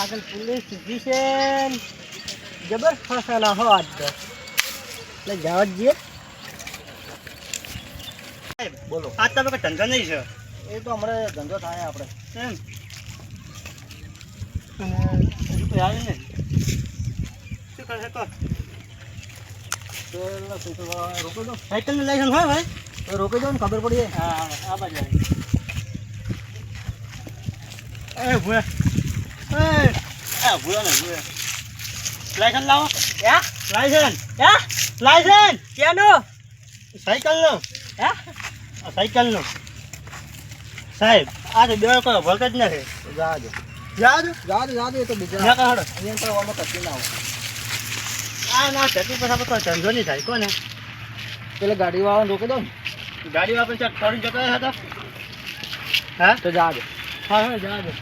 આગળ પોલીસ સીધી છે ને જબર ફસાના હો આજ તો. એટલે જવા જઈએ બોલો. આજ તમે કોઈ ધંધો નહીં છે. એ તો હમણાં ધંધો થાય આપણે. એમ. આવ્યું નહીં શું કરશે તો? રોકી દો સાયકલનું લાયસન્સ હોય ભાઈ? તો રોકી દો ને ખબર પડી. હા આ બાજુ એ ભૂયા એ એ ભૂયો ને ભૂયો લાયસન્સ લાવો. હે? લાયસન્સ. હે? લાયસન્સ. કેનો? સાયકલનું. હે? આ સાયકલનું. સાહેબ આજે તો બે કોઈ ભરત જ નથી. તો જા દો યાદ જા દો જા દો એ તો બીજા. ના કાઢો અહીંયા તો આમાં કશું ના આ ના ચટણી પછી આપણે કોઈ ધંધો નહીં થાય. કોને? પેલે ગાડી વાળાને રોકી દો ને. ગાડી વાપરી ચાલ થોડી જતો હતા? હા? તો જાજો. હા હા જવા દે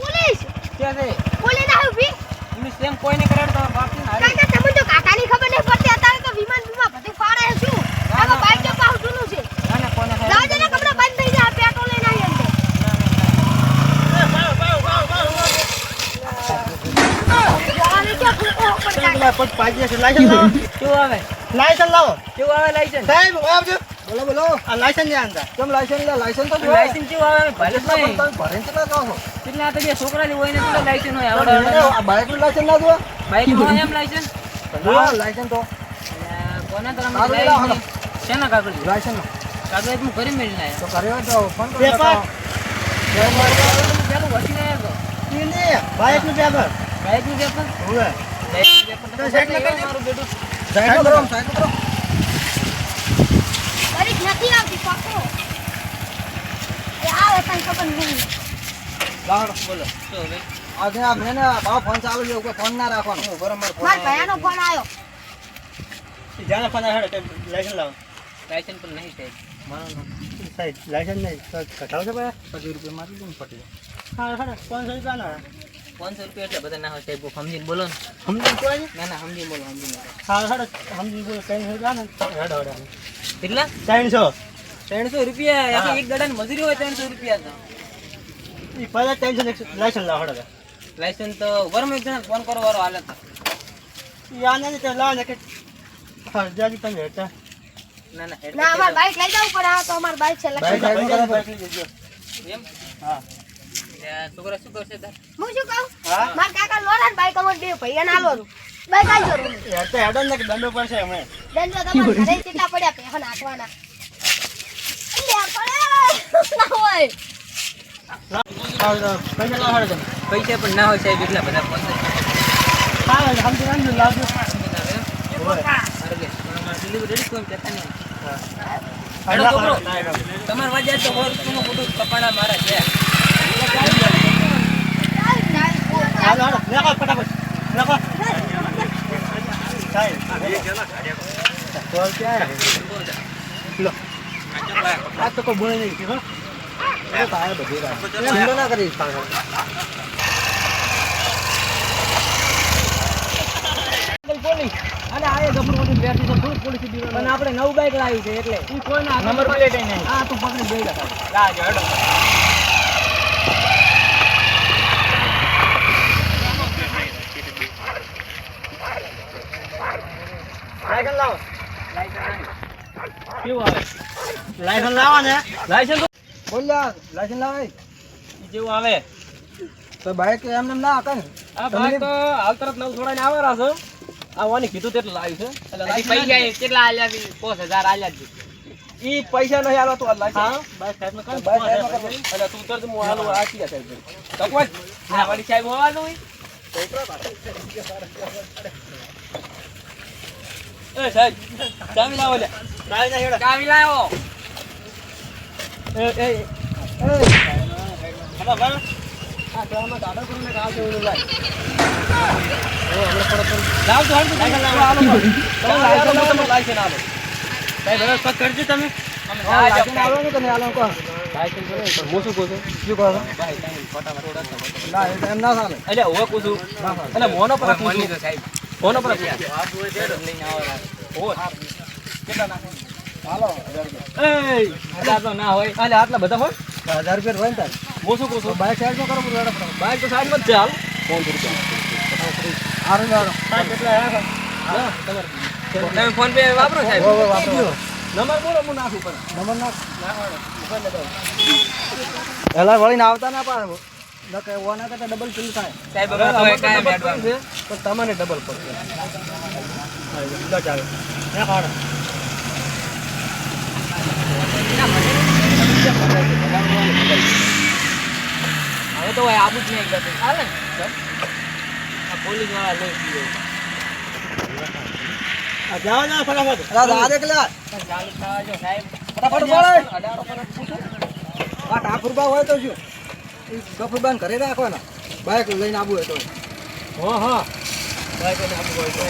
પોલીસ કે છે પોલીસ ના ઊભી સેમ કોઈને કરાડ તો બાપની હારી કાકા તમને તો કાકાની ખબર નહીં પડતી અત્યારે તો વિમાન વિમાન બધું ફાડે છે શું? આમાં બાઈક જો પાઉ જૂનું છે. ના ના કોને જાઓ જને કપડા બંધ થઈ જાય પેટો લઈને આવી અંદર. લાયસન્સ લાવો શું આવે? લાયસન્સ લાવો. શું આવે લાયસન્સ સાહેબ આવજો બોલો બોલો. આ લાયસન્સ જ્યાં આનતા કેમ લાયસન્સ લે લાયસન્સ તો લાયસન્સ શું આવે? ભલે તો તમે ભરીને કેટલા કહો છો? કેટલા તો છોકરાની છોકરા હોય ને પેલા લાયસન્સ હોય? આવડે આ બાઇકનું લાયસન્સ ના દો બાઇકનું એમ લાયસન્સ હા. લાયસન્સ તો. કોને તરમ લાયસન્સ શેના કાગળ? લાયસન્સ કાગળ હું કરી મેળવી લાયા તો કર્યો તો ફોન કરો. પેપર. પેલું વસી તો. ઈ નહીં, બાઇકનું પેપર બાઈકનું પેપર બાઇકનું પેપર તો તો સાઈડ સાઈડ મારું બેટું. સાઈડ કરો સાઈડ કરો. નથી આવતી પાકો. એ આવે તને ખબર નહીં. લાવો બોલો. શું હવે આજે આ ફોન ચાલુ છે કોઈ ફોન ના રાખવાનો. બરાબર મારા ભયાનો ફોન આવ્યો. જાણે ફોન આવે તો લાયસન્સ લાવો? લાયસન્સ પણ નહીં સાહેબ મારો સાહેબ લાયસન્સ નહીં. તો કઢાવશો ભાઈ? પચીસ રૂપિયા મારી દો ને ફટી હા હા પાંચસો રૂપિયા ના પાંચસો રૂપિયા એટલે બધા ના હોય. સાહેબ સમજીને બોલો ને. સમજી કોઈ ના ના સમજીને બોલો સમજીને બોલો. હા બોલો કઈ રૂપિયા ને હેડો હેડો. કેટલા? ત્રણસો. ત્રણસો રૂપિયા. એક દાડાની મજૂરી હોય ત્રણસો રૂપિયા તો. ઈ પહેલા ત્રણસો લાયસન્સ લાવો લાયસન્સ તો વરમાં એક જણા ફોન કરો વાળો હાલે તો. ઈ તો લાવો ને કે હા જાજી તમે હેઠા ના ના હેડ ના અમાર બાઈક લઈ જવું પડે. આ તો અમાર બાઈક છે બાઈક બાઈક લઈ જજો. એમ? હા. છોકરા શું કરશે હું શું કહું? મારા કાકા લોરા બાઈક અમાર બે બાઈક આવી જરું હેઠા હેડો ને દંડો પડશે અમે દંડો તમારે ઘરે કેટલા પડ્યા પેહા નાખવાના લે પડે. ના હોય. પૈસા પણ ના હોય સાહેબ એટલા બધા. તમારે વાજ્યા તો ખોટું કપાડા મારા છે. ફટાફટ લેખો સાહેબ બોલ ક્યાં લો આ તો કોઈ બોલે નહીં હો આયા બધી ના આ પણ આપણે નવું બાઈક લાવી છે એટલે નંબર પ્લેટ નહીં હા તું પકડી દે હેડો લાયસન્સ લાવો કેવું આવે લાયસન્સ લાવો ને લાયસન્સ બોલ યાર, લાયસન્સ લાવે. જેવું આવે. તો બાઈક એમ ના હાકે ને. આ બાઈક તો હાલ તરત નવ છોડાઈને આવેલા છે. આવવાની કીધું તેટલું લાવ્યું છે. એટલે પૈસા કેટલા આલ્યા છે પાંચ હજાર આલ્યા છે. ઈ પૈસા નહીં આલો તો હા? બસ સાહેબને કહો ને. બાઈક સાઈડમાં કરો. એટલે તું ઉતર હું આલું આ ચિયા સાહેબ તો કોઈ ના વાળી સાહેબ હોવાનું હોય? એ સાહેબ ચાવી લાવો લે ચાવી ના હેડો. ચાવી લાવો. કરજો તમે મોનો પર મોનો પર કેટલા નાખે. એ હજાર ના હોય એટલે આટલા બધા હોય હજાર રૂપિયા હોય ને તારે. શું કહું છું બાઈક સાઈડ કરો બધું તો સાઈડમાં જ છે હાલ પાંચસો રૂપિયા હારું હેડો. કેટલા. તમે ફોન પે વાપરો સાહેબ વાપરો. નંબર બોલો નાખું પણ નંબર નાખ. એલા વળીને આવતા ના પાડો ડબલ કિલ થાય સાહેબ તમને ડબલ પડશે હવે તો ભાઈ આબુ જ નહીં કરતું ચાલે આ પોલીસવાળા લઈ ગયો જાઓ જાઓ ફટાફટ થવા જો સાહેબ આ ઠાકુરબા હોય તો શું એ ગફુરબાન ઘરે રાખવાના બાઈક લઈને આવવું હોય તો હા હા બાઈક લઈને હોય તો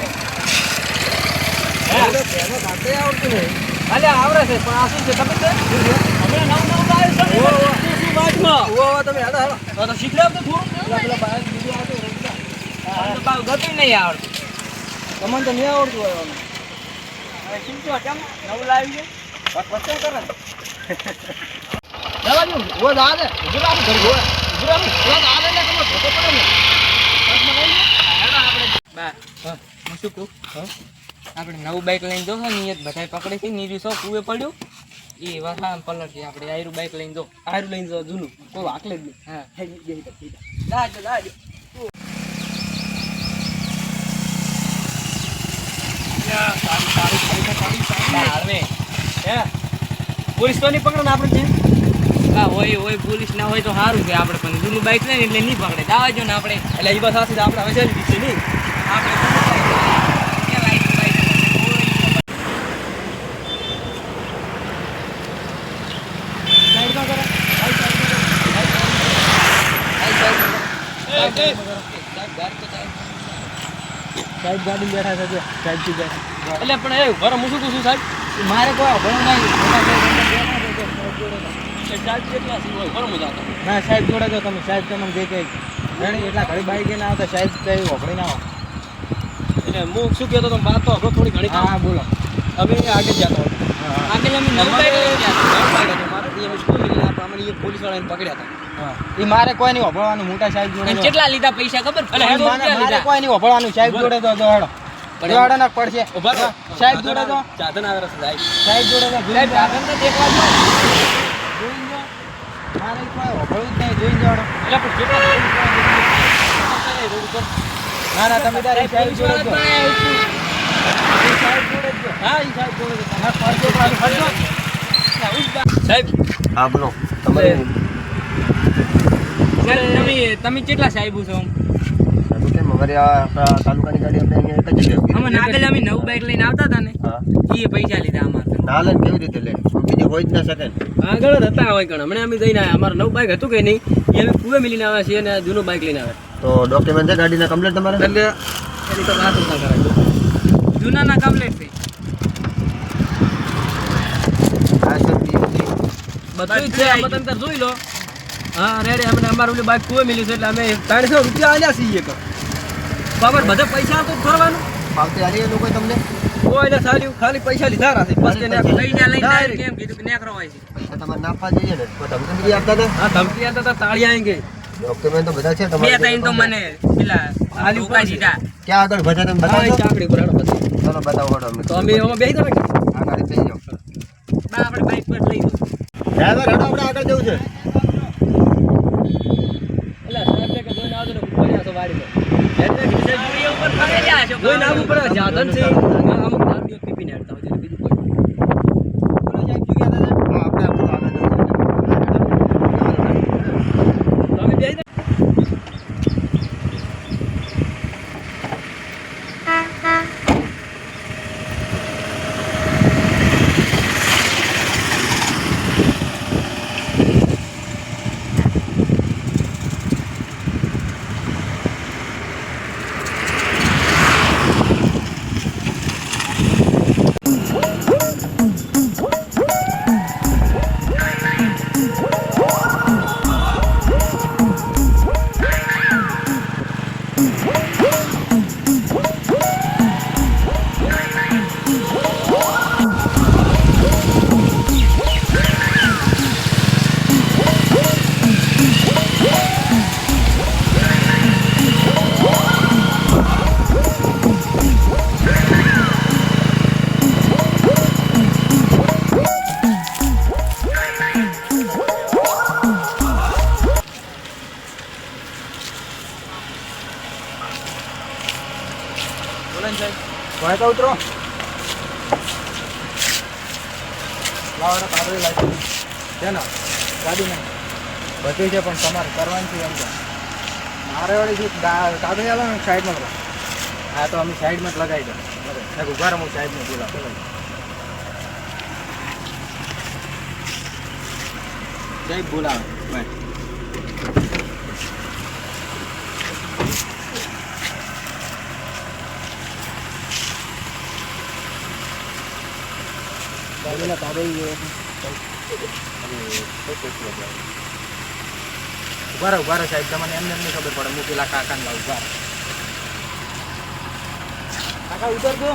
આવડતું નહીં. અલે આવડે છે પણ આ શું છે ખબર છે? અમે નામ નવું લાવ્યું છે ઓ. શું વાતમાં ઓ તમે હેડો હેડો. તો શીખડાવ તો થોડું. પેલા બીજું આવતું હોય બધા. તો બાવ ગતિ નહીં આવડતું. તમને તો નહીં આવડતું હોય. હવે શીખજો કેમ નવું લાવી છે? પછી કરે ને. જવા દો ઊભો જા દે. ગો રાખો ગુજરાત ગોળ ઉભું રાખો. પેલા તો આલે ને કમો ધોકો પડે ને હાથમાં લઈ લે. હેડો આપણે. બા હું. શું કહું? આપણે નવું બાઇક લઈને જો ને એ બધાય પકડી છે. નીરી સો કુએ પડ્યું. એ વાસા પલટ આપણે આયરું બાઇક લઈને જો. આયરું લઈને જો જૂનું. કોઈ વાકલે જ નહીં. હા. હે બે દાજો દાજો પોલીસ તો નહીં પકડે ને આપણે હા હોય હોય પોલીસ ના હોય તો સારું છે આપણે. પણ જૂનું બાઇક લઈને એટલે નહીં પકડે. દાવા જો ને આપણે. એટલે એ બસ આપણે હવે ચાલી છે નહીં? આપણે ગાડી બેઠા છે જો. સાહેબથી બેઠા. એટલે પણ એ બરાબર હું શું છું સાહેબ. મારે કોઈ ઘર નહીં સાહેબ કેટલા હોય બરાબર મજા ના સાહેબ જોડે તો તમે સાહેબ તમને જે કઈ જાણે એટલા ઘડી બાઈક ના આવતા સાહેબ કઈ વખડી ના આવો એટલે હું શું કહેતો તમે વાત તો આપણો થોડી ઘણી હા બોલો. અમે આગળ જતા આગળ અમે નવ બાઈક ગયા હતા. મારે થી અમે સ્કૂલ આપણે પોલીસ વાળાને પકડ્યા હતા. એ મારે કોઈ નહીં વભળવાનું મોટા સાહેબ જોડે કેટલા લીધા પૈસા ખબર મારે લીધા. કોઈ નહીં વભળવાનું સાહેબ જોડે તો હેડો પડશે સાહેબ જોડે તો સાધન આવે રસ્તે સાહેબ જોડે તો સાહેબ સાધન તો દેખવા જ નહીં. જોઈને જો. મારે કોઈ વભળવું જ નહીં જોઈને જોડો એટલે પણ કેટલા પોલીસવાળા રોડ ઉપર. ના ના તમે તારી સાહેબ જોડે વાળા જ જ જો. બનાયા છે. એ સાહેબ જોડે જો. હા સાહેબ જોડે છે. ના ફરજો ફરજો આવું જ બા- સાહેબ હા બોલો સાહેબ, તમે તમે કેટલા સાહેબો છો આ તાલુકાની ગાડી આપણે અહીંયા એક જ જગ્યાએ અમે નવું બાઈક લઈને આવતા હતા ને? એ પૈસા લીધા અમારે ના લે કેવી રીતે લે? બીજે હોય જ ના શકે આગળ હતા હોય કણ હમણાં અમે જઈને આવ્યા. અમારું નવું બાઇક હતું કે નહીં એ અમે પૂરે મિલીને આવ્યા છીએ અને જૂનું બાઈક લઈને આવ્યા. તો ડોક્યુમેન્ટ છે ગાડીના કમ્પ્લેટ તમારે? એટલે એની તો વાત ના કરાય. જૂનાના કમ્પ્લેટ થઈ બધું જ છે. તમે જોઈ લો. હા રેડી અમે અમારું ઓલું બાઈક કુએ મિલ્યું છે એટલે અમે ત્રણસો રૂપિયા આલ્યા છીએ કણ બાબર બધા પૈસા તો ફરવાનું પાવતી આલી એ લોકોએ તમને? કોઈ ને સાલ્યું ખાલી પૈસા લીધા રાખે. બસ કે પૈસા પૈસા લઈને કેમ કીધું કે નેકરો હોય છે. પૈસા તમારે નાખવા જોઈએ ને. કોઈ ધમકી આપતા હતા હા ધમકી આપતા હતા તાળી આવીને ડોક્યુમેન્ટ તો બધા છે બે ત્રણ તો મને પેલા આલી ઉપર દીધા. ક્યાં આગળ ભજા તમે બતાવો ચાકડી ઉપર હેડો પછી. ચલો બતાવો હડો અમને તો અમે એમાં બેસી જવા કે આ ગાડી થઈ જાઓ. બા આપણે બાઈક પર લઈ દો ડ્રાઈવર હડો આપણે આગળ જવું છે એટલે સાહેબ ને કે જોઈને આવજો ને પડ્યા છો વાડીમાં. એટલે કે આગળ ઉતરો લાવો કાગળી લાગી છે ને? ગાડી નહીં. બધી છે, પણ તમારે કરવાની છે એમ છે મારે વળી શું કાગળ આવે ને સાઈડમાં કરો હા, તો અમે સાઈડમાં જ લગાવી દઉં. બરાબર. ઊભા રહો, હું સાઈડમાં બોલાવ. સાહેબ, બોલાવે. ગાડીના કાગળી ઊભા રહો ઊભા રહો સાહેબ તમને એમને એમને ખબર પડે હું પેલા કાકાને ઊભા કાકા ઉતરજો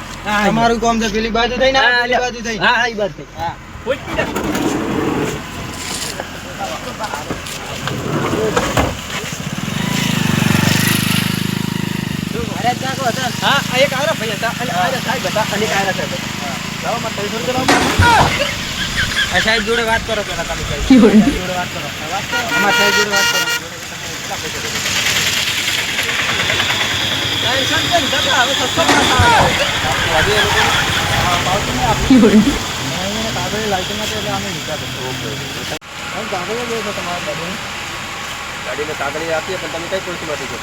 તમારું કામ છે પેલી બાજુ થઈ ને પેલી બાજુ થઈ હા હા એ બાજુ થઈ હા હા આ એક આયરા ભાઈ હતા અને આયરા સાહેબ હતા અને એક આયરા સાહેબ હતા. લાવો મારે ત્રણસો રૂપિયા લાવો. આ સાહેબ જોડે વાત કરો પેલા તમે સાહેબ. જોડે? વાત કરો. વાત કરો. અમારા સાહેબ જોડે વાત કરો. હતા. અહીંયા કાગળ છે. આપીએ પણ તમે કઈ છો.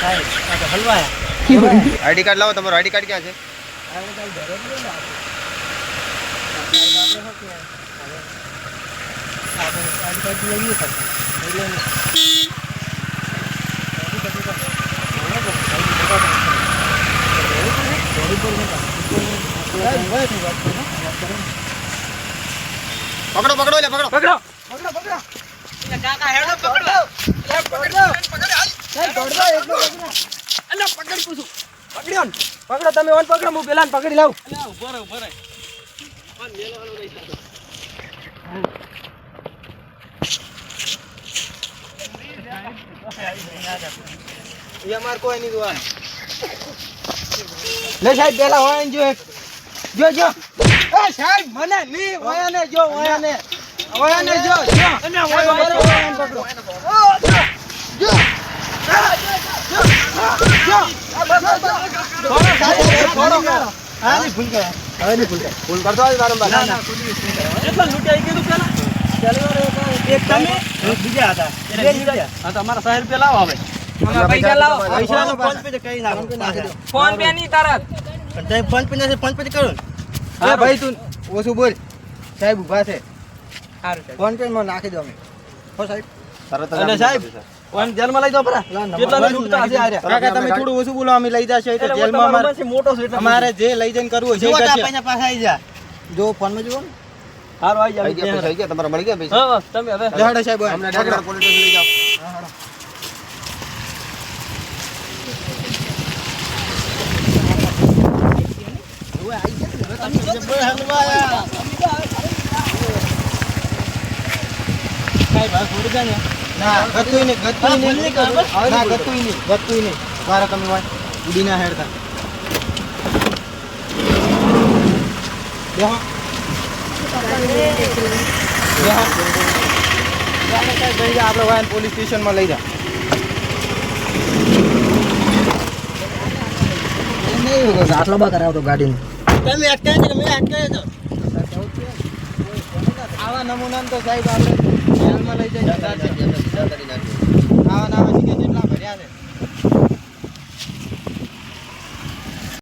સાહેબ આ તો હલવાયા. આઈડી કાર્ડ લાવો તમારો આઈડી કાર્ડ ક્યાં છે. પકડો પકડો એટલે પકડો પકડો પકડો, પકડો. કાકા હેડો પકડો સાહેબ, પકડો. સાહેબ, પકડો, પકડો. અલ્યા પકડ પૂછું. પકડ્યો ને. પકડો તમે ઓન પકડો હું પેલા પકડી લાવું અલ્યા ઊભો રહે ઊભો રહે. એ અમાર કોઈ નહીં જોવાનું. લે સાહેબ પેલા હોય જો એક. જો જો. એ સાહેબ મને ની હોય ને જો હોય ને. હોય ને જો જો. અને હોય ને પકડો. જો જો જો, પેલા લાવો પૈસા ફોન પે કઈ નાખો ફોન પે નહીં તરત ફોન પે નથી ફોન પે કરો હા ભાઈ તું ઓછું બોલ સાહેબ. ઊભા છે ફોન પે માં નાખી દો અમે હો સાહેબ સાહેબ ફોન જેલમાં લઈ જાઓ પરા કેટલા લૂંટતા હશે આર્યા કાકા તમે થોડું ઓછું બોલો અમે લઈ જશે જેલમાં અમારે મોટો છે અમારે જે લઈ જઈને કરવું છે તો આ કરશે. પૈસા પાછા આવી જા. જો ફોનમાં જુઓ ને. આવી જાય થઈ ગયા તમારા મળી ગયા પૈસા? હા તમે હવે જહાડે સાહેબ અમને ડાયરેક્ટ પોલીસ સ્ટેશન લઈ જાઓ. હા, હાલો. ના? ગતુંય નહીં ગતુંય નહીં. ના ગતુંય નહીં ગતુંય નહીં. મારા કમી હોય ઉડી ના હેડતા. બેહો. બેહો. જાણે કાંઈ ભાઈ આપણે વાયન પોલીસ સ્ટેશનમાં લઈ જા. આટલો બા કરાવતો ગાડીને. તમે અટકાય છે અટકાય આવા નમૂના તો સાહેબ આપણે જેલમાં લઈ જઈએ આવા નાવા શીખે છે?